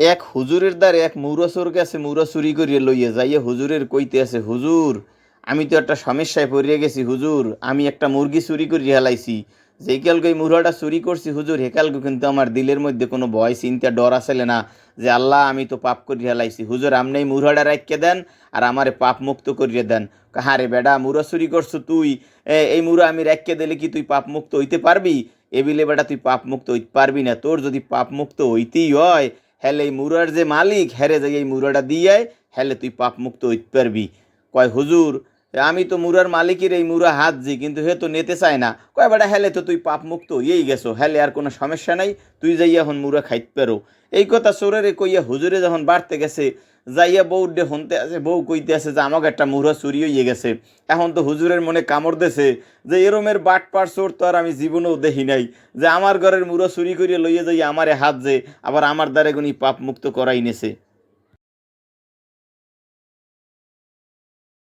এক হুজুরের দ্বারে এক মুরসোর কাছে মুরো চুরি করিয়ে লইয়া যাইয়া হুজুরের কইতে আছে, হুজুর, আমি তো একটা সমস্যায় পড়িয়া গেছি, হুজুর, আমি একটা মুরগি চুরি করিয়া হেলাইছি। যেই কালকে এই মুরগাটা চুরি করছি, হুজুর হেকালকে কিন্তু আমার দিলের মধ্যে কোনো ভয়, চিন্তা, ডর আসলে না যে, আল্লাহ, আমি তো পাপ করিয়া হেলাইছি। হুজুর আপনি এই মুরগাটা রাখিয়ে দেন আর আমারে পাপ মুক্ত করিয়ে দেন। হারে বেডা মুরো চুরি করছ তুই। এই মুরো আমি রাখিয়ে দিলে কি তুই পাপ মুক্ত হইতে পারবি? এবিলে বেটা তুই পাপ মুক্ত হইতে পারবি না। তোর যদি পাপ মুক্ত হইতেই হয় হেলে এই মুরার যে মালিক, হেরে যাই এই মুরাটা দিয়ে হেলে তুই পাপ মুক্ত হইতে পারবি। কয়, হুজুর আমি তো মুরার মালিকের এই মুরা হাত জি, কিন্তু হে তো নিতে চায় না। কয় বেটা, হেলে তো তুই পাপ মুক্ত হইয়েই গেছো, হেলে আর কোনো সমস্যা নাই, তুই যাই এখন মুরা খাইতে পারো। এই কথা সোরেরে কইয়া হুজুরে যখন বাড়তে গেছে, যাইয়া বউ ডে হনতে আছে, বউ কইতে আছে যে আমাকে একটা মুরা চুরি হইয়ে গেছে। এখন তো হুজুরের মনে কামড় দেছে যে এরমের বাট পার চোর তো আর আমি জীবনেও দেখি নাই, যে আমার ঘরের মুরা চুরি করিয়া লইয়া যাই আমারে হাত যে, আবার আমার দ্বারে গুনি পাপ মুক্ত করাই নেছে।